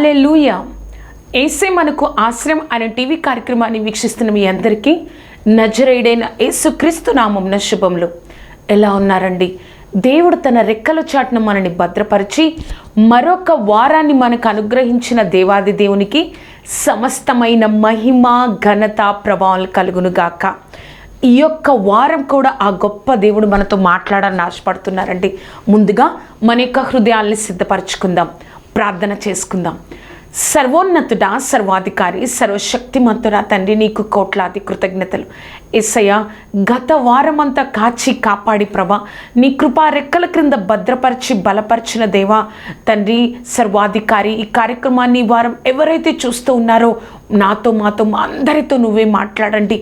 Hallelujah ఏసే మనకు ఆశ్రయం అనే టీవీ కార్యక్రమాన్ని వీక్షిస్తున్న మీ అందరికీ నజరైడైన యేసుక్రీస్తు నామంన శుభములు. ఎలా ఉన్నారండి? దేవుడు తన రెక్కల చాటున మనని భద్రపరిచి మరొక వారాన్ని మనకు అనుగ్రహించిన దేవాది దేవునికి సమస్తమైన మహిమ ఘనత ప్రభావాలు కలుగునుగాక ఈ యొక్క వారం కూడా ఆ గొప్ప దేవుడు మనతో మాట్లాడాలని ఆశపడుతున్నారండి. ముందుగా మన యొక్క హృదయాల్ని సిద్ధపరచుకుందాం. ప్రార్థన చేసుకుందాం. సర్వోన్నతుడ సర్వాధికారి సర్వశక్తిమంతుడ తండ్రి నీకు కోట్లాది కృతజ్ఞతలు. ఎస్సయ్య గత వారమంతా కాచి కాపాడి ప్రభా నీ కృపా రెక్కల క్రింద భద్రపరిచి బలపరిచిన దేవా తండ్రి సర్వాధికారి ఈ కార్యక్రమాన్ని వారం ఎవరైతే చూస్తూ ఉన్నారో నాతో మాతో మా అందరితో నువ్వే మాట్లాడండి.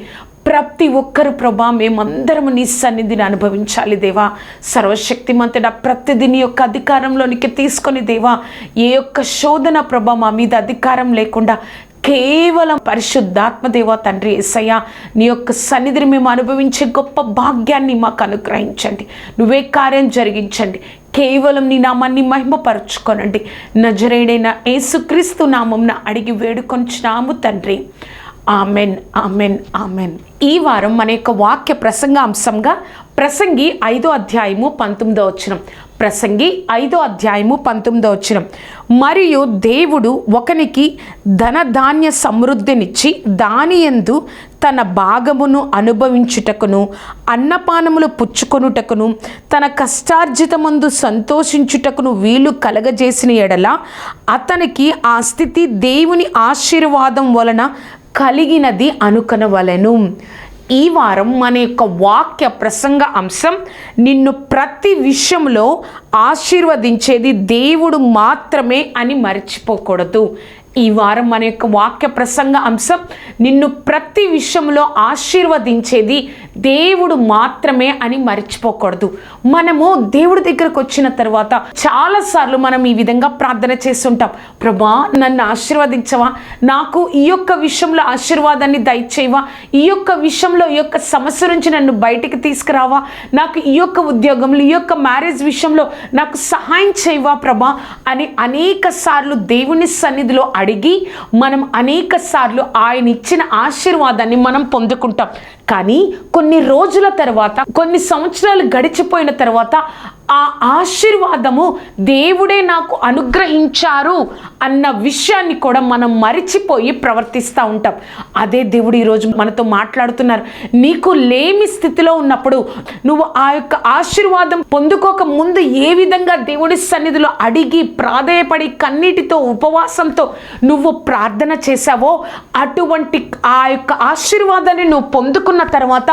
ప్రతి ఒక్కరు ప్రభా మేమందరం నీ సన్నిధిని అనుభవించాలి దేవా. సర్వశక్తిమంతుడ ప్రతిదీ నీ యొక్క అధికారంలోనికి తీసుకొని దేవా. ఏ యొక్క శోధన ప్రభ మా మీద అధికారం లేకుండా కేవలం పరిశుద్ధాత్మ దేవా తండ్రి ఏసయ్య నీ యొక్క సన్నిధిని మేము అనుభవించే గొప్ప భాగ్యాన్ని మాకు అనుగ్రహించండి. నువ్వే కార్యం జరిగించండి. కేవలం నీ నామాన్ని మహిమపరచుకోనండి. నజరేడైన యేసుక్రీస్తు నామంన అడిగి వేడుకొంచున్నాము తండ్రి. Amen amen amen. ఈ వారం మన యొక్క వాక్య ప్రసంగాంశంగా ప్రసంగి ఐదో అధ్యాయము పంతొమ్మిదో వచ్చినం ప్రసంగి ఐదో అధ్యాయము పంతొమ్మిదో వచ్చినం మరియు దేవుడు ఒకనికి ధనధాన్య సమృద్ధినిచ్చి దాని యందు తన భాగమును అనుభవించుటకును అన్నపానములు పుచ్చుకొనుటకును తన కష్టార్జితమందు సంతోషించుటకును వీలు కలగజేసిన ఎడల అతనికి ఆ స్థితి దేవుని ఆశీర్వాదం వలన కలిగినది అనుకనవలెను. ఈ వారం మన యొక్క వాక్య ప్రసంగ అంశం నిన్ను ప్రతి విషయంలో ఆశీర్వదించేది దేవుడు మాత్రమే అని మర్చిపోకూడదు. ఈ వారం మన యొక్క వాక్య ప్రసంగ అంశం నిన్ను ప్రతి విషయంలో ఆశీర్వదించేది దేవుడు మాత్రమే అని మర్చిపోకూడదు. మనము దేవుడి దగ్గరకు వచ్చిన తర్వాత చాలాసార్లు మనం ఈ విధంగా ప్రార్థన చేస్తుంటాం. ప్రభా నన్ను ఆశీర్వదించవా? నాకు ఈ యొక్క విషయంలో ఆశీర్వాదాన్ని దయచేయవా? ఈ యొక్క విషయంలో ఈ యొక్క సమస్య నుంచి నన్ను బయటికి తీసుకురావా? నాకు ఈ యొక్క ఉద్యోగంలో ఈ యొక్క మ్యారేజ్ విషయంలో నాకు సహాయం చేయవా ప్రభా? అని అనేక సార్లు దేవుని సన్నిధిలో అడిగి మనం అనేక సార్లు ఆయన ఇచ్చిన ఆశీర్వాదాన్ని మనం పొందుకుంటాం. కానీ కొన్ని రోజుల తర్వాత కొన్ని సంవత్సరాలు గడిచిపోయిన తర్వాత ఆ ఆశీర్వాదము దేవుడే నాకు అనుగ్రహించారు అన్న విషయాన్ని కూడా మనం మరిచిపోయి ప్రవర్తిస్తూ ఉంటాం. అదే దేవుడు ఈరోజు మనతో మాట్లాడుతున్నారు. నీకు లేమి స్థితిలో ఉన్నప్పుడు నువ్వు ఆ యొక్క ఆశీర్వాదం పొందుకోక ముందు ఏ విధంగా దేవుడి సన్నిధిలో అడిగి ప్రాధేయపడి కన్నీటితో ఉపవాసంతో నువ్వు ప్రార్థన చేశావో అటువంటి ఆ యొక్క ఆశీర్వాదాన్ని నువ్వు పొందుకున్న తర్వాత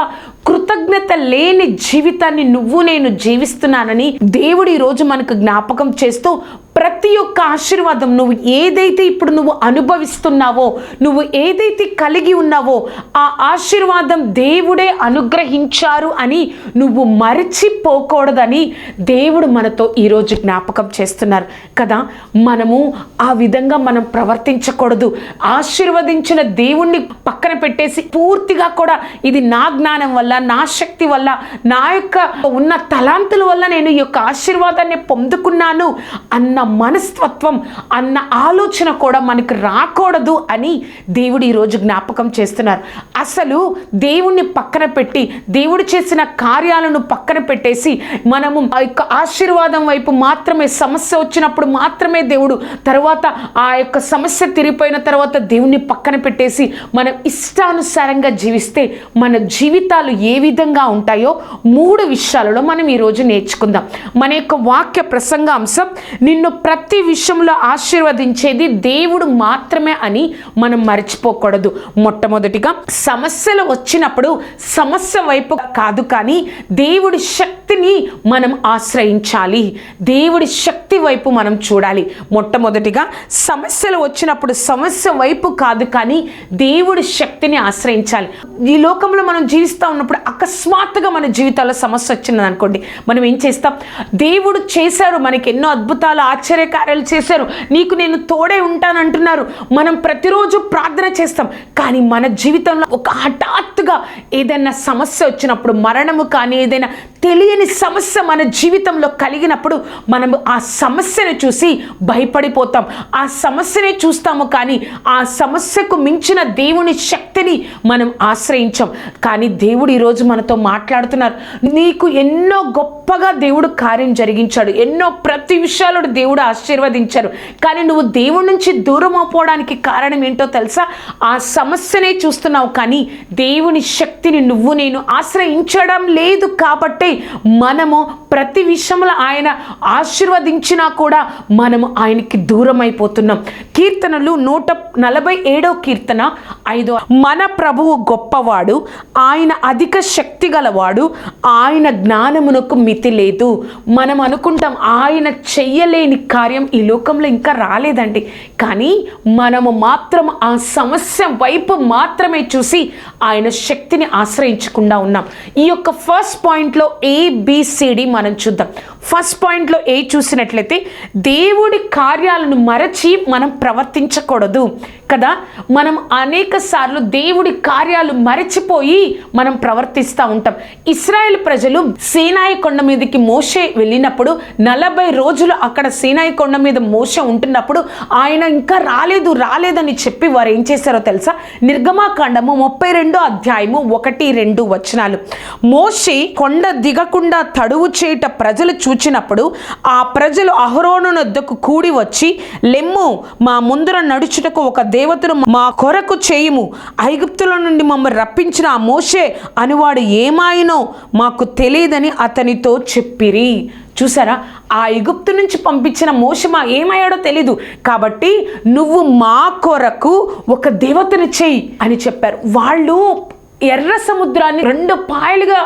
కృతజ్ఞత లేని జీవితాన్ని నువ్వు నేను జీవిస్తున్నానని దేవుడు ఈరోజు మనకు జ్ఞాపకం చేస్తూ ప్రతి ఒక్క ఆశీర్వాదం నువ్వు ఏదైతే ఇప్పుడు నువ్వు అనుభవిస్తున్నావో నువ్వు ఏదైతే కలిగి ఉన్నావో ఆ ఆశీర్వాదం దేవుడే అనుగ్రహించారు అని నువ్వు మరచిపోకూడదని దేవుడు మనతో ఈరోజు జ్ఞాపకం చేస్తున్నారు కదా. మనము ఆ విధంగా మనం ప్రవర్తించకూడదు. ఆశీర్వదించిన దేవుణ్ణి పక్కన పెట్టేసి పూర్తిగా కూడా ఇది నా జ్ఞానం వల్ల నా శక్తి వల్ల నా యొక్క ఉన్న తలాంతుల వల్ల నేను ఈ యొక్క ఆశీర్వాదాన్ని పొందుకున్నాను అన్న మనస్తత్వం అన్న ఆలోచన కూడా మనకు రాకూడదు అని దేవుడు ఈరోజు జ్ఞాపకం చేస్తున్నారు. అసలు దేవుణ్ణి పక్కన పెట్టి దేవుడు చేసిన కార్యాలను పక్కన పెట్టేసి మనము ఆ యొక్క ఆశీర్వాదం వైపు మాత్రమే సమస్య వచ్చినప్పుడు మాత్రమే దేవుడు తర్వాత ఆ యొక్క సమస్య తిరిగిపోయిన తర్వాత దేవుణ్ణి పక్కన పెట్టేసి మనం ఇష్టానుసారంగా జీవిస్తే మన జీవితాలు ఏ విధంగా ఉంటాయో మూడు విషయాలలో మనం ఈరోజు నేర్చుకుందాం. మన యొక్క వాక్య ప్రసంగ అంశం నిన్ను ప్రతి విషయంలో ఆశీర్వదించేది దేవుడు మాత్రమే అని మనం మర్చిపోకూడదు. మొట్టమొదటిగా సమస్యలు వచ్చినప్పుడు సమస్య వైపు కాదు కానీ దేవుడి శక్తిని మనం ఆశ్రయించాలి. దేవుడి శక్తి వైపు మనం చూడాలి. మొట్టమొదటిగా సమస్యలు వచ్చినప్పుడు సమస్య వైపు కాదు కానీ దేవుడి శక్తిని ఆశ్రయించాలి. ఈ లోకంలో మనం జీవిస్తూ ఉన్నప్పుడు అకస్మాత్తుగా మన జీవితాల్లో సమస్య వచ్చింది అనుకోండి మనం ఏం చేస్తాం? దేవుడు చేశాడు మనకి ఎన్నో అద్భుతాలు ఆచ ఆశ్చర్యకార్యాలు చేశారు. నీకు నేను తోడే ఉంటానంటున్నారు. మనం ప్రతిరోజు ప్రార్థన చేస్తాం. కానీ మన జీవితంలో ఒక హఠాత్తుగా ఏదైనా సమస్య వచ్చినప్పుడు మరణము కానీ ఏదైనా తెలియని సమస్య మన జీవితంలో కలిగినప్పుడు మనం ఆ సమస్యను చూసి భయపడిపోతాం. ఆ సమస్యనే చూస్తాము కానీ ఆ సమస్యకు మించిన దేవుని శక్తిని మనం ఆశ్రయించాం. కానీ దేవుడు ఈరోజు మనతో మాట్లాడుతున్నారు. నీకు ఎన్నో గొప్పగా దేవుడు కార్యం జరిగించాడు. ఎన్నో ప్రతి విషయాలు దేవుడు ఆశీర్వదించారు. కానీ నువ్వు దేవుడి నుంచి దూరం అయిపోవడానికి కారణం ఏంటో తెలుసా? ఆ సమస్యనే చూస్తున్నావు కానీ దేవుని శక్తిని నువ్వు నేను ఆశ్రయించడం లేదు కాబట్టి మనము ప్రతి విషయంలో ఆయన ఆశీర్వదించినా కూడా మనము ఆయనకి దూరం అయిపోతున్నాం. కీర్తనలు నూట నలభై ఏడో కీర్తన ఐదో మన ప్రభువు గొప్పవాడు ఆయన అధిక శక్తి గలవాడు ఆయన జ్ఞానమునకు మితి లేదు. మనం అనుకుంటాం ఆయన చెయ్యలేని కార్యం ఈ లోకంలో ఇంకా రాలేదండి. కానీ మనము మాత్రం ఆ సమస్య వైపు మాత్రమే చూసి ఆయన శక్తిని ఆశ్రయించకుండా ఉన్నాం. ఈ యొక్క ఫస్ట్ పాయింట్లో ఏబిసిడి మనం చూద్దాం. ఫస్ట్ పాయింట్లో ఏ చూసినట్లయితే దేవుడి కార్యాలను మరచి మనం ప్రవర్తించకూడదు. కదా? మనం అనేక సార్లు దేవుడి కార్యాలు మరచిపోయి మనం ప్రవర్తిస్తూ ఉంటాం. ఇస్రాయేల్ ప్రజలు సీనాయి కొండ మీదకి మోసే వెళ్ళినప్పుడు నలభై రోజులు అక్కడ సీనాయి కొండ మీద మోస ఉంటున్నప్పుడు ఆయన ఇంకా రాలేదు రాలేదని చెప్పి వారు ఏం చేశారో తెలుసా? నిర్గమాకాండము ముప్పై రెండో అధ్యాయము ఒకటి రెండు వచనాలు. మోషి కొండ దిగకుండా తడువు చేయుట ప్రజలు చూచినప్పుడు ఆ ప్రజలు అహరోనునొద్దకు కూడి వచ్చి లెమ్ము మా ముందర నడుచుటకు ఒక దేవతను మా కొరకు చేయుము. ఐగుప్తుల నుండి మమ్మల్ని రప్పించిన ఆ మోషే అనువాడు ఏమాయినో మాకు తెలియదని అతనితో చెప్పిరి. చూసారా? ఆ ఎగుప్తు నుంచి పంపించిన మోసమా ఏమయ్యాడో తెలీదు. కాబట్టి నువ్వు మా కొరకు ఒక దేవతను చెయ్యి అని చెప్పారు. వాళ్ళు ఎర్ర సముద్రాన్ని రెండు పాయలుగా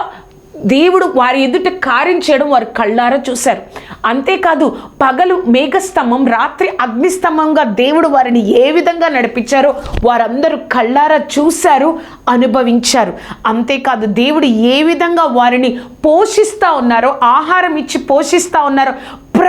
దేవుడు వారి ఎదుట కార్యం చేయడం వారు కళ్ళారా చూశారు. అంతేకాదు పగలు మేఘస్తంభం రాత్రి అగ్నిస్తంభంగా దేవుడు వారిని ఏ విధంగా నడిపించారో వారందరూ కళ్ళారా చూశారు అనుభవించారు. అంతేకాదు దేవుడు ఏ విధంగా వారిని పోషిస్తూ ఉన్నారో ఆహారం ఇచ్చి పోషిస్తూ ఉన్నారో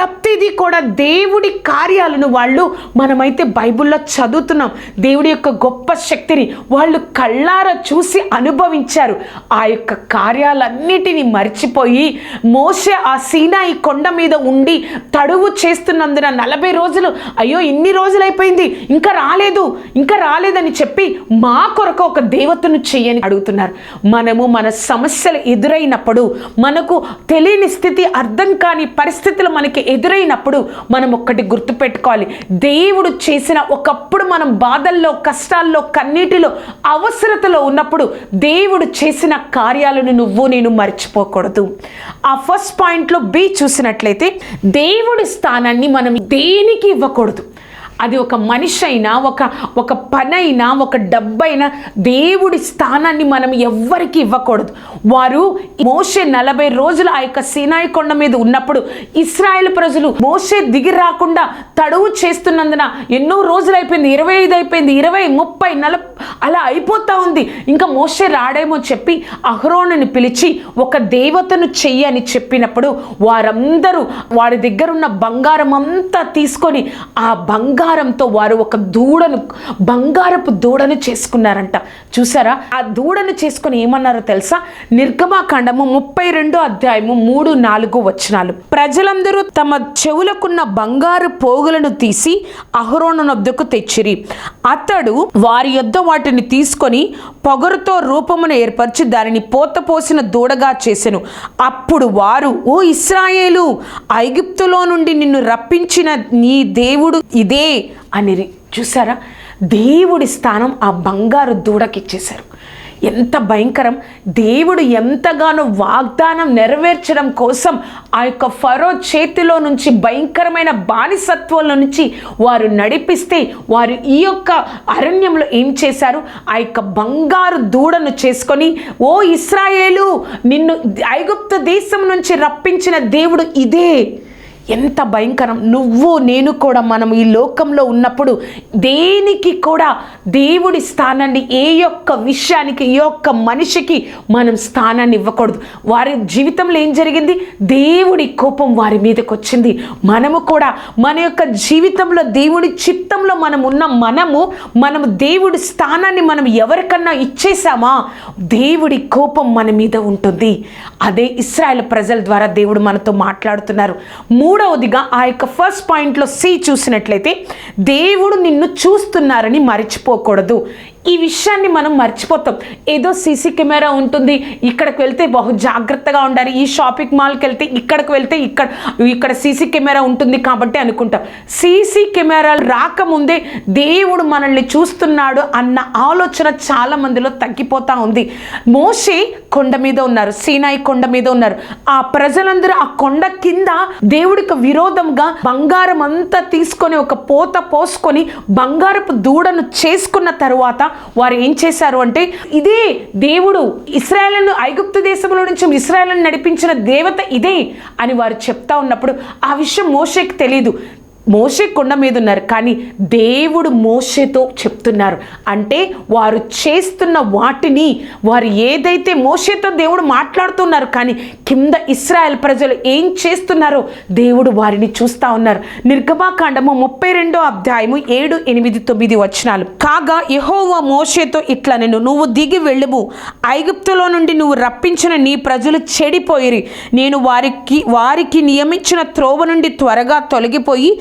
ప్రతిదీ కూడా దేవుడి కార్యాలను వాళ్ళు మనమైతే బైబిల్లో చదువుతున్నాం. దేవుడి యొక్క గొప్ప శక్తిని వాళ్ళు కళ్ళారా చూసి అనుభవించారు. ఆ యొక్క కార్యాలన్నిటినీ మర్చిపోయి మోసే ఆ సీనాయి కొండ మీద ఉండి తడువు చేస్తున్నందున నలభై రోజులు అయ్యో ఇన్ని రోజులు అయిపోయింది ఇంకా రాలేదు ఇంకా రాలేదని చెప్పి మా కొరకు ఒక దేవతను చేయని అడుగుతున్నారు. మనము మన సమస్యలు ఎదురైనప్పుడు మనకు తెలియని స్థితి అర్థం కాని పరిస్థితులు మనకి ఎదురైనప్పుడు మనం ఒక్కటి గుర్తుపెట్టుకోవాలి. దేవుడు చేసిన ఒకప్పుడు మనం బాధల్లో కష్టాల్లో కన్నీటిలో అవసరతలో ఉన్నప్పుడు దేవుడు చేసిన కార్యాలను నువ్వు నేను మర్చిపోకూడదు. ఆ ఫస్ట్ పాయింట్లో బి చూసినట్లయితే దేవుడి స్థానాన్ని మనం దేనికి ఇవ్వకూడదు? అది ఒక మనిషి అయినా ఒక ఒక పనైనా ఒక డబ్బైనా దేవుడి స్థానాన్ని మనం ఎవ్వరికి ఇవ్వకూడదు. వారు మోసే నలభై రోజులు ఆ యొక్క సీనాయి కొండ మీద ఉన్నప్పుడు ఇస్రాయేల్ ప్రజలు మోసే దిగి రాకుండా తడువు చేస్తున్నందున ఎన్నో రోజులు అయిపోయింది ఇరవై ఐదు అయిపోయింది ఇరవై ముప్పై నలభై అలా అయిపోతా ఉంది. ఇంకా మోసే రాడేమో చెప్పి అహ్రోనుని పిలిచి ఒక దేవతను చెయ్యి అని చెప్పినప్పుడు వారందరూ వారి దగ్గర ఉన్న బంగారం అంతా తీసుకొని ఆ బంగారం బంగారంతో వారు ఒక దూడను బంగారపు దూడను చేసుకున్నారంట. చూసారా? ఆ దూడను చేసుకుని ఏమన్నారో తెలుసా? నిర్గమాకాండము ముప్పై రెండో అధ్యాయము మూడు నాలుగు వచనాలు. ప్రజలందరూ తమ చెవులకున్న బంగారు పోగులను తీసి అహరోణనొద్దకు తెచ్చిరి. అతడు వారి యొద్ద వాటిని తీసుకొని పొగరుతో రూపమును ఏర్పరిచి దానిని పోత పోసిన దూడగా చేసెను. అప్పుడు వారు ఓ ఇస్రాయేలు ఐగుప్తులో నుండి నిన్ను రప్పించిన నీ దేవుడు ఇదే. అని చూసారా దేవుడి స్థానం ఆ బంగారు దూడకిచ్చేశారు. ఎంత భయంకరం. దేవుడు ఎంతగానో వాగ్దానం నెరవేర్చడం కోసం ఆ యొక్క ఫరో చేతిలో నుంచి భయంకరమైన బానిసత్వంలో నుంచి వారు నడిపిస్తే వారు ఈ యొక్క అరణ్యంలో ఏం చేశారు? ఆ యొక్క బంగారు దూడను చేసుకొని ఓ ఇస్రాయేలు నిన్ను ఐగుప్త దేశం నుంచి రప్పించిన దేవుడు ఇదే. ఎంత భయంకరం. నువ్వు నేను కూడా మనం ఈ లోకంలో ఉన్నప్పుడు దేనికి కూడా దేవుడి స్థానాన్ని ఏ యొక్క విషయానికి ఏ యొక్క మనిషికి మనం స్థానాన్ని ఇవ్వకూడదు. వారి జీవితంలో ఏం జరిగింది? దేవుడి కోపం వారి మీదకి వచ్చింది. మనము కూడా మన యొక్క జీవితంలో దేవుడి చిత్తంలో మనం ఉన్న మనము మనము దేవుడి స్థానాన్ని మనం ఎవరికన్నా ఇచ్చేసామా? దేవుడి కోపం మన మీద ఉంటుంది. అదే ఇస్రాయల్ ప్రజల ద్వారా దేవుడు మనతో మాట్లాడుతున్నారు. మూడు మూడవదిగా ఆ యొక్క ఫస్ట్ పాయింట్లో సి చూసినట్లయితే దేవుడు నిన్ను చూస్తున్నారని మర్చిపోకూడదు. ఈ విషయాన్ని మనం మర్చిపోతాం. ఏదో సీసీ కెమెరా ఉంటుంది ఇక్కడికి వెళ్తే బహు జాగ్రత్తగా ఉండాలి. ఈ షాపింగ్ మాల్కి వెళ్తే ఇక్కడికి వెళ్తే ఇక్కడ ఇక్కడ సీసీ కెమెరా ఉంటుంది కాబట్టి అనుకుంటాం. సీసీ కెమెరాలు రాకముందే దేవుడు మనల్ని చూస్తున్నాడు అన్న ఆలోచన చాలా మందిలో తగ్గిపోతూ ఉంది. మోషే కొండ మీద ఉన్నారు సీనాయి కొండ మీద ఉన్నారు. ఆ ప్రజలందరూ ఆ కొండ కింద దేవుడికి విరోధంగా బంగారం అంతా తీసుకొని ఒక పోత పోసుకొని బంగారపు దూడను చేసుకున్న తరువాత వారు ఏం చేశారు అంటే ఇదే దేవుడు ఇస్రాయలను ఐగుప్తు దేశంలో నుంచి ఇస్రాయలను నడిపించిన దేవత ఇదే అని వారు చెప్తా ఉన్నప్పుడు ఆ విషయం మోషేకి తెలియదు మోషే కొండ మీద ఉన్నారు. కానీ దేవుడు మోషేతో చెప్తున్నారు. అంటే వారు చేస్తున్న వాటిని వారు ఏదైతే మోషేతో దేవుడు మాట్లాడుతున్నారు కానీ కింద ఇస్రాయల్ ప్రజలు ఏం చేస్తున్నారో దేవుడు వారిని చూస్తా ఉన్నారు. నిర్గమాకాండము ముప్పై రెండో అధ్యాయము ఏడు ఎనిమిది తొమ్మిది వచనాలు. కాగా యహోవా మోషేతో ఇట్లా నేను నువ్వు దిగి వెళ్ళుము. ఐగుప్తులో నుండి నువ్వు రప్పించిన నీ ప్రజలు చెడిపోయిరి. నేను వారికి వారికి నియమించిన త్రోవ నుండి త్వరగా తొలగిపోయి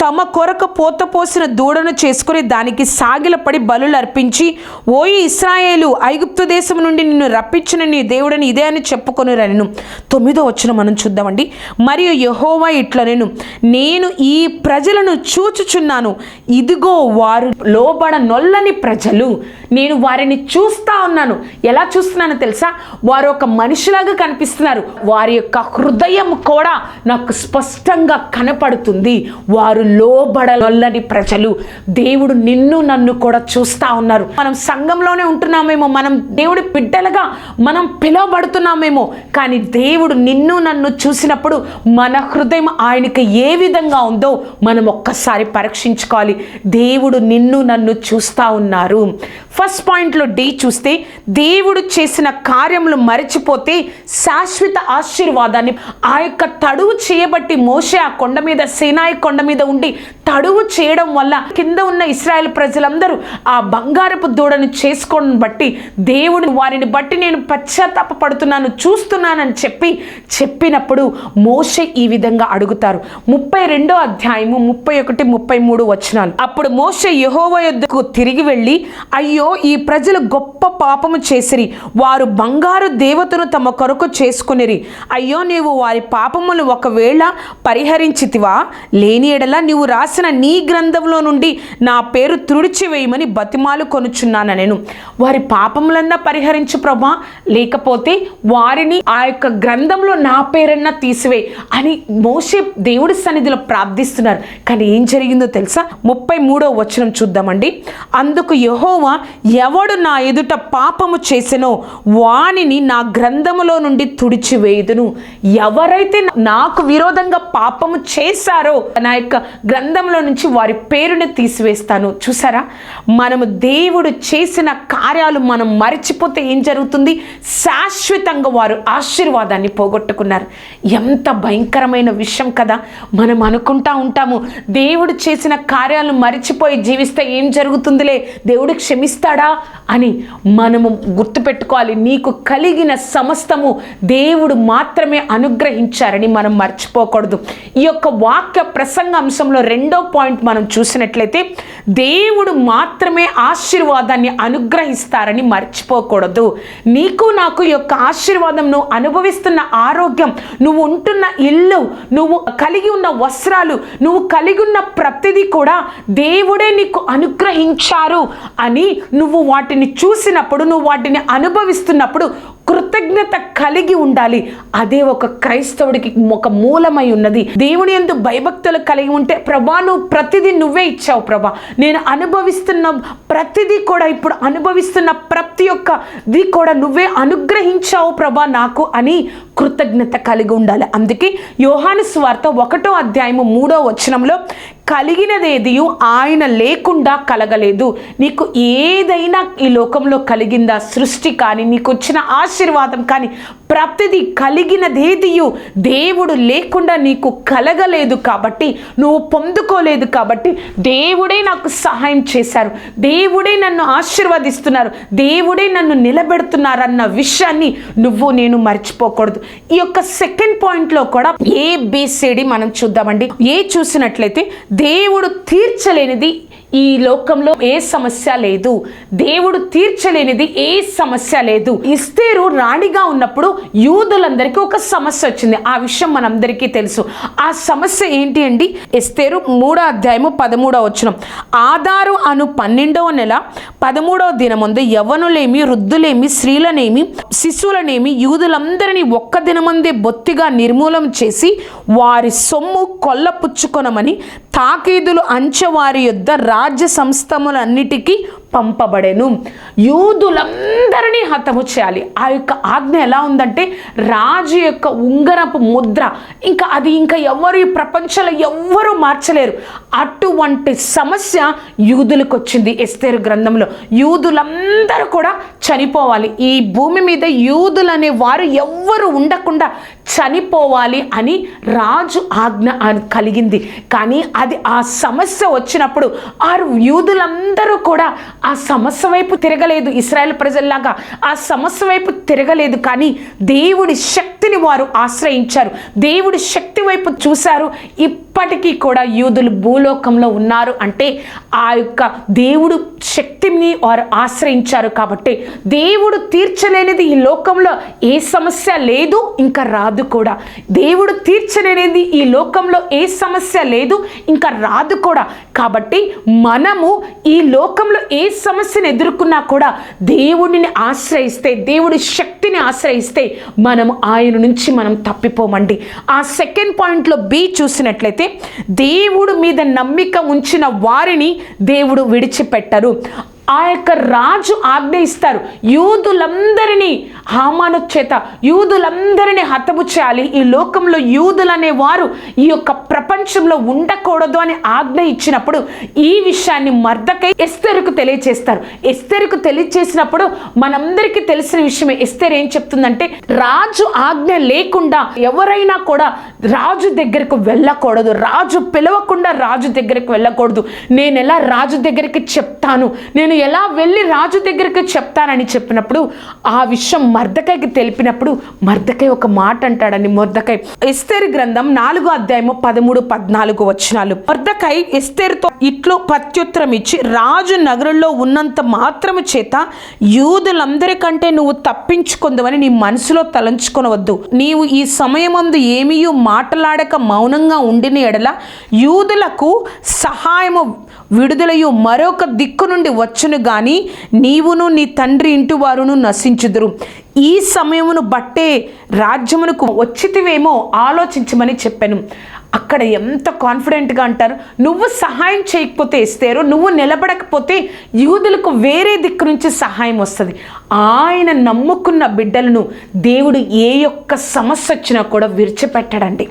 తమ కొరకు పోత పోసిన దూడను చేసుకుని దానికి సాగిలపడి బలులు అర్పించి ఓయి ఇస్రాయేలు ఐగుప్తు దేశం నుండి నిన్ను రప్పించిన నీ దేవుడని ఇదే అని చెప్పుకొని రనిను తొమ్మిదో వచ్చిన మనం చూద్దామండి. మరియు యహోవా ఇట్లా నేను నేను ఈ ప్రజలను చూచుచున్నాను. ఇదిగో వారు లోబడ నొల్లని ప్రజలు. నేను వారిని చూస్తా ఉన్నాను. ఎలా చూస్తున్నానో తెలుసా? వారు ఒక మనిషిలాగా కనిపిస్తున్నారు. వారి యొక్క హృదయం కూడా నాకు స్పష్టంగా కనపడుతుంది. వారు లోబడలొల్లని ప్రజలు. దేవుడు నిన్ను నన్ను కూడా చూస్తా ఉన్నారు. మనం సంఘంలోనే ఉంటున్నామేమో మనం దేవుడి బిడ్డలుగా మనం పిలువబడుతున్నామేమో కానీ దేవుడు నిన్ను నన్ను చూసినప్పుడు మన హృదయం ఆయనకి ఏ విధంగా ఉందో మనం ఒక్కసారి పరీక్షించుకోవాలి. దేవుడు నిన్ను నన్ను చూస్తా ఉన్నారు. ఫస్ట్ పాయింట్లో డి చూస్తే దేవుడు చేసిన కార్యములు మరచిపోతే శాశ్వత ఆశీర్వాదాన్ని ఆ యొక్క తడువు చేయబట్టి మోసే ఆ కొండ మీద సేనాయి కొండ మీద ఉండి తడువు చేయడం వల్ల కింద ఉన్న ఇస్రాయల్ ప్రజలందరూ ఆ బంగారపు దూడను చేసుకోవడం బట్టి దేవుడు వారిని బట్టి నేను పశ్చాత్తాప పడుతున్నాను చూస్తున్నానని చెప్పి చెప్పినప్పుడు మోషే ఈ విధంగా అడుగుతారు. ముప్పై రెండో అధ్యాయము ముప్పై ఒకటి ముప్పై మూడు వచనాలు. అప్పుడు మోషే యహోవ యొద్దకు తిరిగి వెళ్ళి అయ్యో ఈ ప్రజలు గొప్ప పాపము చేసిరి. వారు బంగారు దేవతను తమ కొరకు చేసుకునిరి. అయ్యో నీవు వారి పాపములు ఒకవేళ పరిహరించితివా? లేని ఎడలా నీవు రాసిన నీ గ్రంథంలో నుండి నా పేరు తుడిచివేయమని బతిమాలు కొనుచున్నాను నేను. వారి పాపములన్నా పరిహరించు ప్రభా. లేకపోతే వారిని ఆ యొక్క గ్రంథంలో నా పేరన్నా తీసివే అని మోసే దేవుడి సన్నిధిలో ప్రార్థిస్తున్నారు. కానీ ఏం జరిగిందో తెలుసా? ముప్పై మూడో వచనం చూద్దామండి. అందుకు యహోవా ఎవడు నా ఎదుట పాపము చేసెనో వానిని నా గ్రంథములో నుండి తుడిచివేయుదును. ఎవరైతే నాకు విరోధంగా పాపము చేశారో నా యొక్క గ్రంథంలో నుంచి వారి పేరుని తీసివేస్తాను. చూసారా? మనము దేవుడు చేసిన కార్యాలు మనం మరిచిపోతే ఏం జరుగుతుంది? శాశ్వతంగా వారు ఆశీర్వాదాన్ని పోగొట్టుకున్నారు. ఎంత భయంకరమైన విషయం కదా! మనం అనుకుంటా ఉంటాము దేవుడు చేసిన కార్యాలు మరిచిపోయి జీవిస్తే ఏం జరుగుతుందిలే? దేవుడు క్షమిస్తాడా? అని మనము గుర్తుపెట్టుకోవాలి. నీకు కలిగిన సమస్తము దేవుడు మాత్రమే అనుగ్రహించారని మనం మర్చిపోకూడదు. ఈ యొక్క వాక్య ప్రసంగం అంశంలో రెండో పాయింట్ మనం చూసినట్లయితే దేవుడు మాత్రమే ఆశీర్వాదాన్ని అనుగ్రహిస్తారని మర్చిపోకూడదు. నీకు నాకు యొక్క ఆశీర్వాదం నువ్వు అనుభవిస్తున్న ఆరోగ్యం నువ్వు ఉంటున్న ఇల్లు నువ్వు కలిగి ఉన్న వస్త్రాలు నువ్వు కలిగి ఉన్న ప్రతిదీ కూడా దేవుడే నీకు అనుగ్రహించారు అని నువ్వు వాటిని చూసినప్పుడు నువ్వు వాటిని అనుభవిస్తున్నప్పుడు కృతజ్ఞత కలిగి ఉండాలి. అదే ఒక క్రైస్తవుడికి ఒక మూలమై ఉన్నది. దేవుని ఎందు భయభక్తులు కలిగి ఉంటే ప్రభా నువ్వు ప్రతిదీ నువ్వే ఇచ్చావు ప్రభా. నేను అనుభవిస్తున్న ప్రతిదీ కూడా ఇప్పుడు అనుభవిస్తున్న ప్రతి ఒక్కది కూడా నువ్వే అనుగ్రహించావు ప్రభా నాకు అని కృతజ్ఞత కలిగి ఉండాలి. అందుకే యోహాను స్వార్త ఒకటో అధ్యాయము మూడో వచనంలో కలిగినదేదియు ఆయన లేకుండా కలగలేదు. నీకు ఏదైనా ఈ లోకంలో కలిగిందా సృష్టి కానీ నీకు వచ్చిన ఆశీర్వాదం కానీ ప్రతిదీ కలిగినదేదియు దేవుడు లేకుండా నీకు కలగలేదు కాబట్టి నువ్వు పొందుకోలేదు కాబట్టి దేవుడే నాకు సహాయం చేశారు. దేవుడే నన్ను ఆశీర్వదిస్తున్నారు. దేవుడే నన్ను నిలబెడుతున్నారన్న విషయాన్ని నువ్వు నేను మర్చిపోకూడదు. ఈ యొక్క సెకండ్ పాయింట్లో కూడా ఏ బీసీడీ మనం చూద్దామండి. ఏ చూసినట్లయితే దేవుడు తీర్చలేనిది ఈ లోకంలో ఏ సమస్య లేదు. దేవుడు తీర్చలేనిది ఏ సమస్య లేదు. ఇస్తేరు రాణిగా ఉన్నప్పుడు యూదులందరికీ ఒక సమస్య వచ్చింది. ఆ విషయం మనందరికీ తెలుసు. ఆ సమస్య ఏంటి అండి? ఇస్తేరు మూడో అధ్యాయము పదమూడవ వచనం. ఆధారు అను పన్నెండవ నెల పదమూడవ దినముందు యవనులేమి వృద్ధులేమి స్త్రీలనేమి శిశువులనేమి యూదులందరినీ ఒక్క దినమందే బొత్తిగా నిర్మూలం చేసి వారి సొమ్ము కొల్లపుచ్చుకొనమని తాకీదులు అంచెవారి యొద్ద రాజ్య సంస్థములన్నిటికీ పంపబడెను. యూదులందరినీ హతము చేయాలి. ఆ యొక్క ఆజ్ఞ ఎలా ఉందంటే రాజు యొక్క ఉంగరపు ముద్ర. ఇంకా అది ఇంకా ఎవరు ఈ ప్రపంచంలో ఎవ్వరూ మార్చలేరు. అటువంటి సమస్య యూదులకు వచ్చింది ఎస్తేరు గ్రంథంలో. యూదులందరూ కూడా చనిపోవాలి. ఈ భూమి మీద యూదులు అనే వారు ఎవ్వరు ఉండకుండా చనిపోవాలి అని రాజు ఆజ్ఞ కలిగింది. కానీ అది ఆ సమస్య వచ్చినప్పుడు ఆ యూదులందరూ కూడా ఆ సమస్య వైపు తిరగలేదు ఇస్రాయల్ ప్రజల్లాగా. ఆ సమస్య వైపు తిరగలేదు కానీ దేవుడి శక్తిని వారు ఆశ్రయించారు. దేవుడి శక్తి వైపు చూశారు. ఇప్పటికీ కూడా యూదులు భూలోకంలో ఉన్నారు అంటే ఆ యొక్క దేవుడు శక్తిని వారు ఆశ్రయించారు కాబట్టి దేవుడు తీర్చలేనిది ఈ లోకంలో ఏ సమస్య లేదు ఇంకా రాదు కూడా. దేవుడు తీర్చలేనిది ఈ లోకంలో ఏ సమస్య లేదు ఇంకా రాదు కూడా. కాబట్టి మనము ఈ లోకంలో ఏ సమస్యను ఎదుర్కొన్నా కూడా దేవుడిని ఆశ్రయిస్తే దేవుడి శక్తిని ఆశ్రయిస్తే మనము ఆయన నుంచి మనం తప్పిపోమండి. ఆ సెకండ్ పాయింట్లో బి చూసినట్లయితే దేవుడు మీద నమ్మిక ఉంచిన వారిని దేవుడు విడిచిపెట్టరు. ఆ యొక్క రాజు ఆజ్ఞ ఇస్తారు. యూదులందరినీ హామాను చేత యూదులందరినీ హతము చేయాలి. ఈ లోకంలో యూదులనే వారు ఈ యొక్క ప్రపంచంలో ఉండకూడదు అని ఆజ్ఞ ఇచ్చినప్పుడు ఈ విషయాన్ని మర్దకై ఎస్తెరుకు తెలియచేస్తారు. ఎస్తెరుకు తెలియచేసినప్పుడు మనందరికీ తెలిసిన విషయమే. ఎస్తెర్ ఏం చెప్తుందంటే రాజు ఆజ్ఞ లేకుండా ఎవరైనా కూడా రాజు దగ్గరకు వెళ్ళకూడదు. రాజు పిలవకుండా రాజు దగ్గరకు వెళ్ళకూడదు. నేను ఎలా రాజు దగ్గరికి చెప్తాను? నేను ఎలా వెళ్ళి రాజు దగ్గరికి చెప్తానని చెప్పినప్పుడు ఆ విషయం మర్దకైకి తెలిపినప్పుడు మర్దకై ఒక మాట అంటాడని మర్దకై ఎస్తేరు గ్రంథం నాలుగో అధ్యాయము పదమూడు పద్నాలుగు వచనాలు. మర్దకై ఎస్తేరుతో ఇట్లో ప్రత్యుత్తరం ఇచ్చి రాజు నగరంలో ఉన్నంత మాత్రము చేత యూదులందరికంటే నువ్వు తప్పించుకుందవని నీ మనసులో తలంచుకొనవద్దు. నీవు ఈ సమయమందు ఏమీ మాటలాడక మౌనంగా ఉండిన ఎడల యూదులకు సహాయము విడుదలయు మరొక దిక్కు నుండి వచ్చును గాని నీవును నీ తండ్రి ఇంటి వారును నశించుదురు. ఈ సమయమును బట్టే రాజ్యమునకు వచ్చితివేమో ఆలోచించమని చెప్పాను. అక్కడ ఎంత కాన్ఫిడెంట్గా అంటారు? నువ్వు సహాయం చేయకపోతే ఇస్తారు నువ్వు నిలబడకపోతే యూదులకు వేరే దిక్కు నుంచి సహాయం వస్తుంది. ఆయన నమ్ముకున్న బిడ్డలను దేవుడు ఏ యొక్క సమస్య వచ్చినా కూడా విడిచిపెట్టడండి.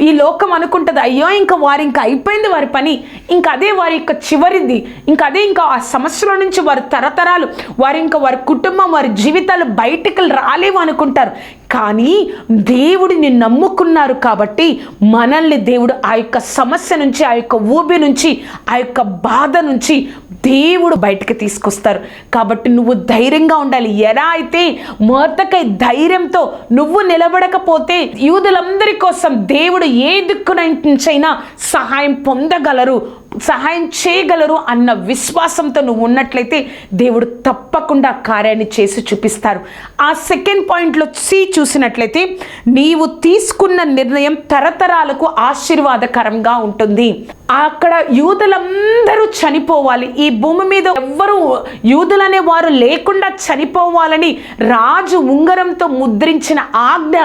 ఈ లోకం అనుకుంటుంది అయ్యో ఇంకా వారు ఇంకా అయిపోయింది వారి పని. ఇంకా అదే వారి యొక్క చివరిది. ఇంకా అదే ఇంకా ఆ సమస్యల నుంచి వారి తరతరాలు. వారి ఇంకా వారి కుటుంబం వారి జీవితాలు బయటికి రాలేవు అనుకుంటారు. కానీ దేవుడిని నమ్ముకున్నారు కాబట్టి మనల్ని దేవుడు ఆ యొక్క సమస్య నుంచి ఆ యొక్క ఊబి నుంచి ఆ యొక్క బాధ నుంచి దేవుడు బయటకు తీసుకొస్తారు. కాబట్టి నువ్వు ధైర్యంగా ఉండాలి. ఎలా అయితే మోతకై ధైర్యంతో నువ్వు నిలబడకపోతే యూదులందరి కోసం దేవుడు ఏ దిక్కునైనా సహాయం పొందగలరు. సహాయం చేయగలరు అన్న విశ్వాసంతో నువ్వు ఉన్నట్లయితే దేవుడు తప్పకుండా కార్యాన్ని చేసి చూపిస్తారు. ఆ సెకండ్ పాయింట్లో సి చూసినట్లయితే నీవు తీసుకున్న నిర్ణయం తరతరాలకు ఆశీర్వాదకరంగా ఉంటుంది. అక్కడ యూదులందరూ చనిపోవాలి. ఈ భూమి మీద ఎవ్వరు యూదులనే వారు లేకుండా చనిపోవాలని రాజు ఉంగరంతో ముద్రించిన ఆజ్ఞ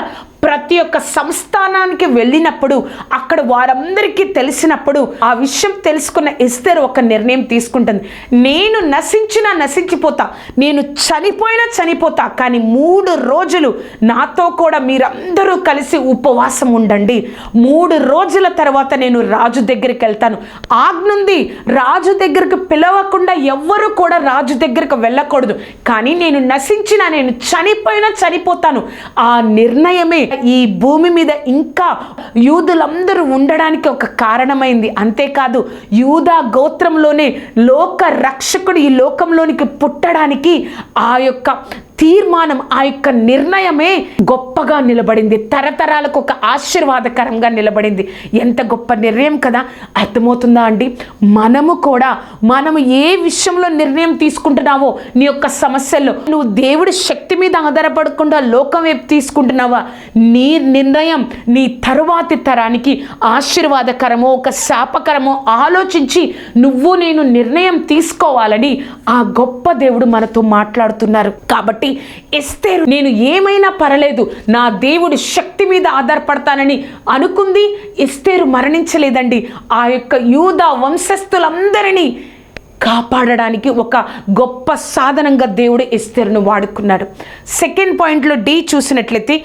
ప్రతి ఒక్క సంస్థానానికి వెళ్ళినప్పుడు అక్కడ వారందరికీ తెలిసినప్పుడు ఆ విషయం తెలుసుకున్న ఎస్తేరు ఒక నిర్ణయం తీసుకుంటుంది. నేను నశించినా నశించిపోతా. నేను చనిపోయినా చనిపోతా. కానీ మూడు రోజులు నాతో కూడా మీరందరూ కలిసి ఉపవాసం ఉండండి. మూడు రోజుల తర్వాత నేను రాజు దగ్గరికి వెళ్తాను. ఆజ్ఞుంది రాజు దగ్గరికి పిలవకుండా ఎవ్వరు కూడా రాజు దగ్గరికి వెళ్ళకూడదు. కానీ నేను నశించినా నేను చనిపోయినా చనిపోతాను. ఆ నిర్ణయమే ఈ భూమి మీద ఇంకా యూదులందరూ ఉండడానికి ఒక కారణమైంది. అంతేకాదు యూదా గోత్రంలోనే లోక రక్షకుడు ఈ లోకంలోనికి పుట్టడానికి ఆ యొక్క తీర్మానం ఆ యొక్క నిర్ణయమే గొప్పగా నిలబడింది. తరతరాలకు ఒక ఆశీర్వాదకరంగా నిలబడింది. ఎంత గొప్ప నిర్ణయం కదా? అర్థమవుతుందా అండి? మనము కూడా మనము ఏ విషయంలో నిర్ణయం తీసుకుంటున్నావో నీ యొక్క సమస్యల్లో నువ్వు దేవుడి శక్తి మీద ఆధారపడకుండా లోకం వైపు తీసుకుంటున్నావా? నీ నిర్ణయం నీ తరువాతి తరానికి ఆశీర్వాదకరమో ఒక శాపకరమో ఆలోచించి నువ్వు నేను నిర్ణయం తీసుకోవాలని ఆ గొప్ప దేవుడు మనతో మాట్లాడుతున్నారు. కాబట్టి ఎస్తేరు నేను ఏమైనా పర్లేదు నా దేవుడి శక్తి మీద ఆధారపడతానని అనుకుంది ఎస్తేరు మరణించలేదండి. ఆ యొక్క యూదా వంశస్థులందరినీ కాపాడడానికి ఒక గొప్ప సాధనంగా దేవుడు ఎస్తేరును వాడుకున్నాడు. సెకండ్ పాయింట్లో డి చూసినట్లయితే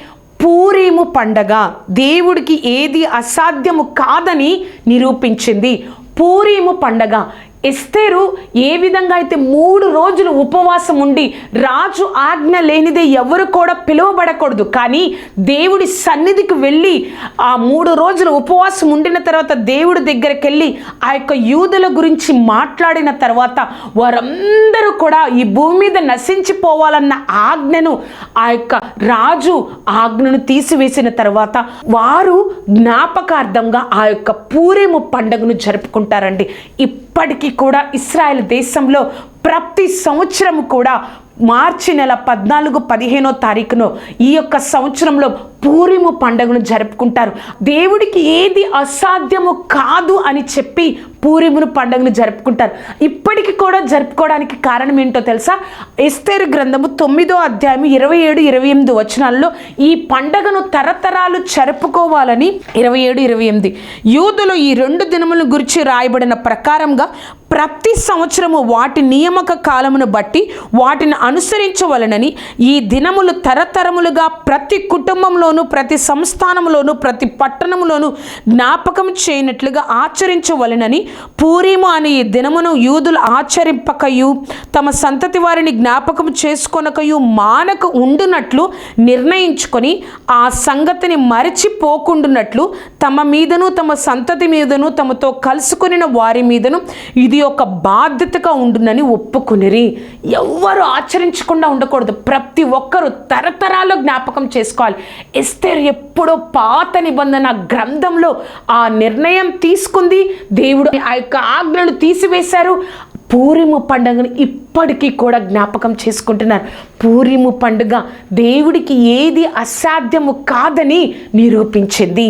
పూరీము పండగ దేవుడికి ఏది అసాధ్యము కాదని నిరూపించింది. పూరీము పండగ ఎస్తేరు ఏ విధంగా అయితే మూడు రోజులు ఉపవాసం ఉండి రాజు ఆజ్ఞ లేనిదే ఎవరు కూడా పిలువబడకూడదు. కానీ దేవుడి సన్నిధికి వెళ్ళి ఆ మూడు రోజులు ఉపవాసం ఉండిన తర్వాత దేవుడి దగ్గరికి వెళ్ళి ఆ యొక్క యూదుల గురించి మాట్లాడిన తర్వాత వారందరూ కూడా ఈ భూమి మీద నశించిపోవాలన్న ఆజ్ఞను ఆ యొక్క రాజు ఆజ్ఞను తీసివేసిన తర్వాత వారు జ్ఞాపకార్థంగా ఆ యొక్క పూరేము పండుగను జరుపుకుంటారండి. ఇప్పటికీ కూడా ఇస్రాయెల్ దేశంలో ప్రతి సంవత్సరం కూడా మార్చి నెల పద్నాలుగు పదిహేనో తారీఖును ఈ యొక్క సంవత్సరంలో పూరిము పండుగను జరుపుకుంటారు. దేవుడికి ఏది అసాధ్యము కాదు అని చెప్పి పూరిమును పండుగను జరుపుకుంటారు. ఇప్పటికి కూడా జరుపుకోవడానికి కారణం ఏంటో తెలుసా? ఎస్తేరు గ్రంథము తొమ్మిదో అధ్యాయం ఇరవై ఏడు ఇరవై ఎనిమిది వచనాల్లో ఈ పండగను తరతరాలు జరుపుకోవాలని ఇరవై ఏడు ఇరవై ఎనిమిది. యూదులు ఈ రెండు దినముల గురించి రాయబడిన ప్రకారంగా ప్రతి సంవత్సరము వాటి నియామక కాలమును బట్టి వాటిని అనుసరించవలనని ఈ దినములు తరతరములుగా ప్రతి కుటుంబంలోను ప్రతి సంస్థానంలోను ప్రతి పట్టణంలోను జ్ఞాపకం చేయనట్లుగా ఆచరించవలనని పూరీము అనే ఈ దినమును యూదులు ఆచరింపకయు తమ సంతతి వారిని జ్ఞాపకం చేసుకొనకయు మానక ఉండునట్లు నిర్ణయించుకొని ఆ సంగతిని మరచిపోకుండునట్లు తమ మీదను తమ సంతతి మీదను తమతో కలుసుకొనిన వారి మీదను ఇది ఒక బాధ్యతగా ఉండునని ఒప్పుకునిరి. ఎవ్వరు ఆచరించకుండా ఉండకూడదు. ప్రతి ఒక్కరు తరతరాలు జ్ఞాపకం చేసుకోవాలి. ఎస్తేర్ ఎప్పుడో పాత నిబంధన గ్రంథంలో ఆ నిర్ణయం తీసుకుంది. దేవుడు ఆ యొక్క ఆజ్ఞను తీసివేశారు. పూరిము పండుగను ఇప్పటికీ కూడా జ్ఞాపకం చేసుకుంటున్నారు. పూరిము పండుగ దేవుడికి ఏది అసాధ్యము కాదని నిరూపించింది.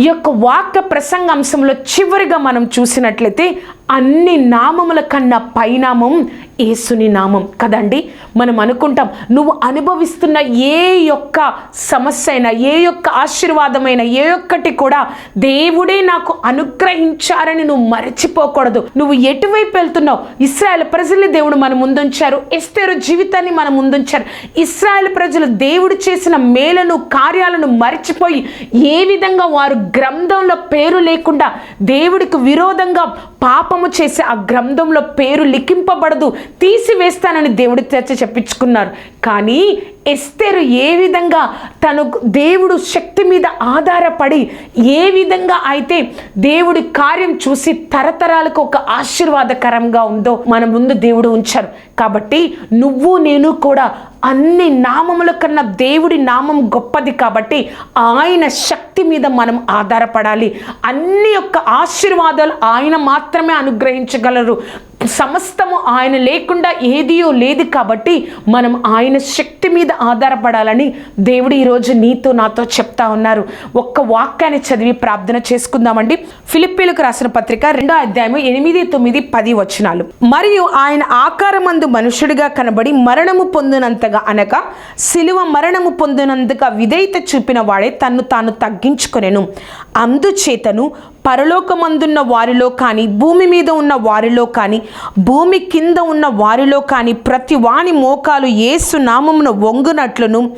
ఈ యొక్క వాక్య ప్రసంగ అంశంలో చివరిగా మనం చూసినట్లయితే అన్ని నామముల కన్నా పైనామం ఏసుని నామం. కదండి? మనం అనుకుంటాం నువ్వు అనుభవిస్తున్న ఏ యొక్క సమస్య అయినా ఏ యొక్క ఆశీర్వాదమైన ఏ ఒక్కటి కూడా దేవుడే నాకు అనుగ్రహించారని నువ్వు మరచిపోకూడదు. నువ్వు ఎటువైపు వెళ్తున్నావు? ఇస్రాయల్ ప్రజల్ని దేవుడు మన ముందుంచారు. ఎస్తేరు జీవితాన్ని మన ముందుంచారు. ఇస్రాయల్ ప్రజలు దేవుడు చేసిన మేలను కార్యాలను మర్చిపోయి ఏ విధంగా వారు గ్రంథంలో పేరు లేకుండా దేవుడికి విరోధంగా పాపము చేసి ఆ గ్రంథంలో పేరు లిఖింపబడదు తీసివేస్తానని దేవుడి చర్చ చెప్పించుకున్నారు. కానీ ఎస్తేరు ఏ విధంగా తను దేవుడు శక్తి మీద ఆధారపడి ఏ విధంగా అయితే దేవుడి కార్యం చూసి తరతరాలకు ఒక ఆశీర్వాదకరంగా ఉందో మన ముందు దేవుడు ఉంచారు. కాబట్టి నువ్వు నేను కూడా అన్ని నామముల కన్నా దేవుడి నామం గొప్పది కాబట్టి ఆయన శక్తి మీద మనం ఆధారపడాలి. అన్ని యొక్క ఆశీర్వాదాలు ఆయన మాత్రమే అనుగ్రహించగలరు. సమస్తము ఆయన లేకుండా ఏదియో లేదు కాబట్టి మనం ఆయన శక్తి మీద ఆధారపడాలని దేవుడు ఈరోజు నీతో నాతో చెప్తా ఉన్నారు. ఒక్క వాక్యాన్ని చదివి ప్రార్థన చేసుకుందామండి. ఫిలిప్పీలకు రాసిన పత్రిక రెండో అధ్యాయం ఎనిమిది తొమ్మిది పది వచనాలు. మరియు ఆయన ఆకారమందు మనుషుడిగా కనబడి మరణము పొందినంతగా అనగా శిలువ మరణము పొందినంతగా విధేయత చూపిన వాడే తన్ను తాను తగ్గించుకొనెను. అందుచేతను పరలోకమందున్న వారిలో కానీ భూమి మీద ఉన్న వారిలో కానీ భూమి కింద ఉన్న వారిలో కానీ ప్రతి వాని మోకాలు ఏసు నామమును వంగునట్లును.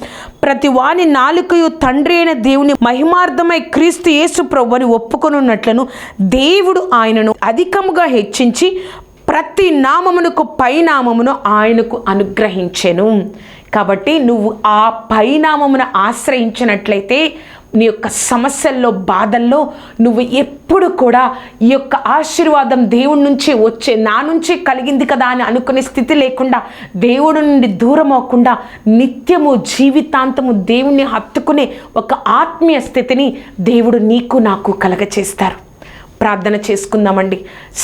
ప్రతి వాని నాలుకయు తండ్రి అయిన దేవుని మహిమార్థమై క్రీస్తు యేసు ప్రభుని ఒప్పుకొనున్నట్లను. దేవుడు ఆయనను అధికముగా హెచ్చించి ప్రతి నామమునకు పైనామమును ఆయనకు అనుగ్రహించెను. కాబట్టి నువ్వు ఆ పైనామమును ఆశ్రయించినట్లయితే నీ యొక్క సమస్యల్లో బాధల్లో నువ్వు ఎప్పుడు కూడా ఈ యొక్క ఆశీర్వాదం దేవుడి నుంచి వచ్చే నా నుంచి కలిగింది కదా అని అనుకునే స్థితి లేకుండా దేవుడి నుండి దూరం అవ్వకుండా నిత్యము జీవితాంతము దేవుణ్ణి హత్తుకునే ఒక ఆత్మీయ స్థితిని దేవుడు నీకు నాకు కలగచేస్తారు. ప్రార్థన చేసుకుందామండి.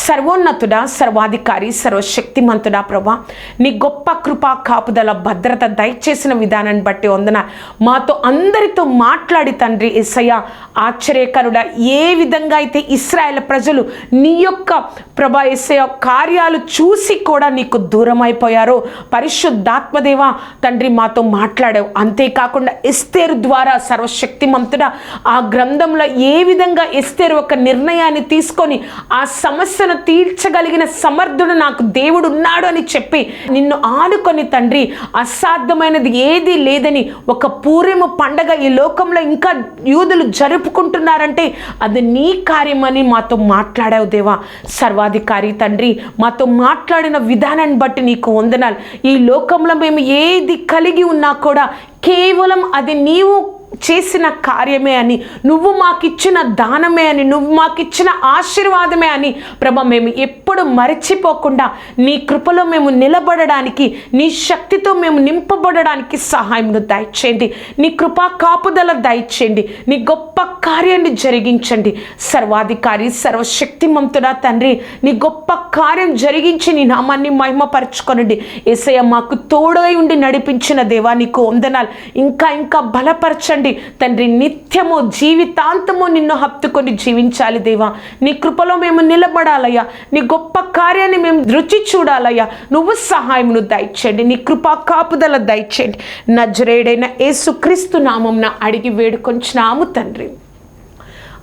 సర్వోన్నతుడా సర్వాధికారి సర్వశక్తిమంతుడా ప్రభా నీ గొప్ప కృపా కాపుదల భద్రత దయచేసిన విధానాన్ని బట్టి వందన. మాతో అందరితో మాట్లాడి తండ్రి ఎస్సయ్య ఆశ్చర్యకరుడా ఏ విధంగా అయితే ఇస్రాయేల్ ప్రజలు నీ యొక్క ప్రభా ఎస్సయ్య కార్యాలు చూసి కూడా నీకు దూరం అయిపోయారో పరిశుద్ధాత్మదేవ తండ్రి మాతో మాట్లాడావు. అంతేకాకుండా ఎస్తేరు ద్వారా సర్వశక్తిమంతుడా ఆ గ్రంథంలో ఏ విధంగా ఎస్తేరు ఒక నిర్ణయాన్ని తీసుకొని ఆ సమస్యను తీర్చగలిగిన సమర్థుడు నాకు దేవుడు ఉన్నాడు అని చెప్పి నిన్ను ఆనుకొని తండ్రి అసాధ్యమైనది ఏది లేదని ఒక పూర్వము పండగ ఈ లోకంలో ఇంకా యూదులు జరుపుకుంటున్నారంటే అది నీ కార్యమని మాతో మాట్లాడావు దేవా. సర్వాధికారి తండ్రి మాతో మాట్లాడిన విధానాన్ని బట్టి నీకు వందనాలు. ఈ లోకంలో మేము ఏది కలిగి ఉన్నా కూడా కేవలం అది నీవు చేసిన కార్యమే అని నువ్వు మాకిచ్చిన దానమే అని నువ్వు మాకిచ్చిన ఆశీర్వాదమే అని ప్రభ మేము ఎప్పుడు మరచిపోకుండా నీ కృపలో మేము నిలబడడానికి నీ శక్తితో మేము నింపబడడానికి సహాయం దయచేయండి. నీ కృపా కాపుదల దయచేయండి. నీ గొప్ప కార్యాన్ని జరిగించండి. సర్వాధికారి సర్వశక్తిమంతుడా తండ్రి నీ గొప్ప కార్యం జరిగించి నీ నామాన్ని మహిమపరచుకొనండి. ఏసయ్య మాకు తోడై ఉండి నడిపించిన దేవా నీకు వందనాలు. ఇంకా ఇంకా బలపరచండి. తండ్రి నిత్యము జీవితాంతము నిన్ను హత్తుకొని జీవించాలి దేవా. నీ కృపలో మేము నిలబడాలయ్యా. నీ గొప్ప కార్యాన్ని మేము రుచి చూడాలయ్యా. నువ్వు సహాయమును దయచేయండి. నీ కృపా కాపుదల దయచేయండి. నజరేడైన యేసుక్రీస్తు నామంన అడిగి వేడుకొంచినాము తండ్రి.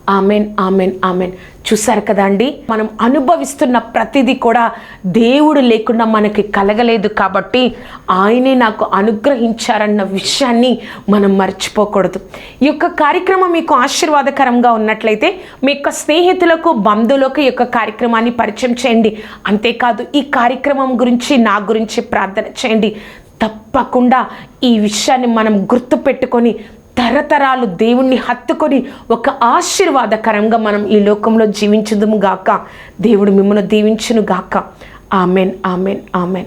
Amen amen amen. చూసారు కదండి మనం అనుభవిస్తున్న ప్రతిదీ కూడా దేవుడు లేకుండా మనకి కలగలేదు కాబట్టి ఆయనే నాకు అనుగ్రహించారన్న విషయాన్ని మనం మర్చిపోకూడదు. ఈ యొక్క కార్యక్రమం మీకు ఆశీర్వాదకరంగా ఉన్నట్లయితే మీ యొక్క స్నేహితులకు బంధువులకు ఈ యొక్క కార్యక్రమాన్ని పరిచయం చేయండి. అంతేకాదు ఈ కార్యక్రమం గురించి నా గురించి ప్రార్థన చేయండి. తప్పకుండా ఈ విషయాన్ని మనం గుర్తుపెట్టుకొని తరతరాలు దేవుణ్ణి హత్తుకొని ఒక ఆశీర్వాదకరంగా మనం ఈ లోకంలో జీవించుదుము గాక. దేవుడు మిమ్మల్ని దీవించును గాక ఆమెన్ ఆమెన్ ఆమెన్.